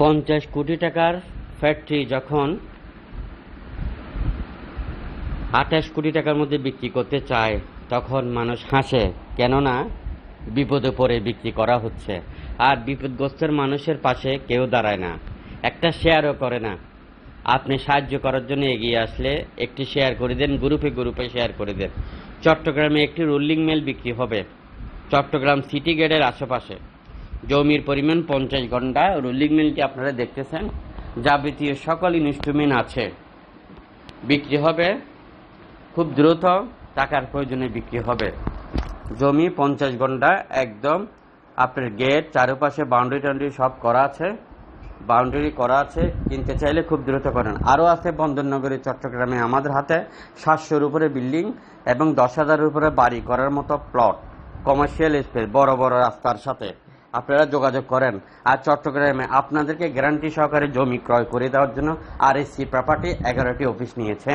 পঞ্চাশ কোটি টাকার ফ্যাক্টরি যখন আঠাশ কোটি টাকার মধ্যে বিক্রি করতে চায়, তখন মানুষ হাসে, কেননা বিপদে পড়ে বিক্রি করা হচ্ছে। আর বিপদগ্রস্তের মানুষের পাশে কেউ দাঁড়ায় না, একটা শেয়ারও করে না। আপনি সাহায্য করার জন্য এগিয়ে আসলে একটি শেয়ার করে দেন গ্রুপে গ্রুপে শেয়ার করে দেন। চট্টগ্রামে একটি রোলিং মেল বিক্রি হবে, চট্টগ্রাম সিটি গেটের আশেপাশে। জমির পরিমাণ পঞ্চাশ ঘণ্টা। রুলিং মিলটি আপনারা দেখতেছেন। যাবতীয় সকল ইনস্ট্রুমেন্ট আছে। বিক্রি হবে। খুব দ্রুত টাকার প্রয়োজনে বিক্রি হবে। জমি পঞ্চাশ ঘণ্টা একদম। আপনার গেট, চারপাশে বাউন্ডারি টাউন্ডারি সব করা আছে। বাউন্ডারি করা আছে। কিনতে চাইলে খুব দ্রুত করেন। আরও আছে বন্দরনগরী, চট্টগ্রামে আমাদের হাতে সাতশোর উপরে বিল্ডিং এবং দশ হাজারের উপরে বাড়ি করার মতো প্লট কমার্শিয়াল স্পেস বড় বড় রাস্তার সাথে। আপনারা যোগাযোগ করেন। আর চট্টগ্রামে আপনাদেরকে গ্যারান্টি সহকারে জমি ক্রয় করে দেওয়ার জন্য আর এস সি প্রপার্টি এগারোটি অফিস নিয়েছে।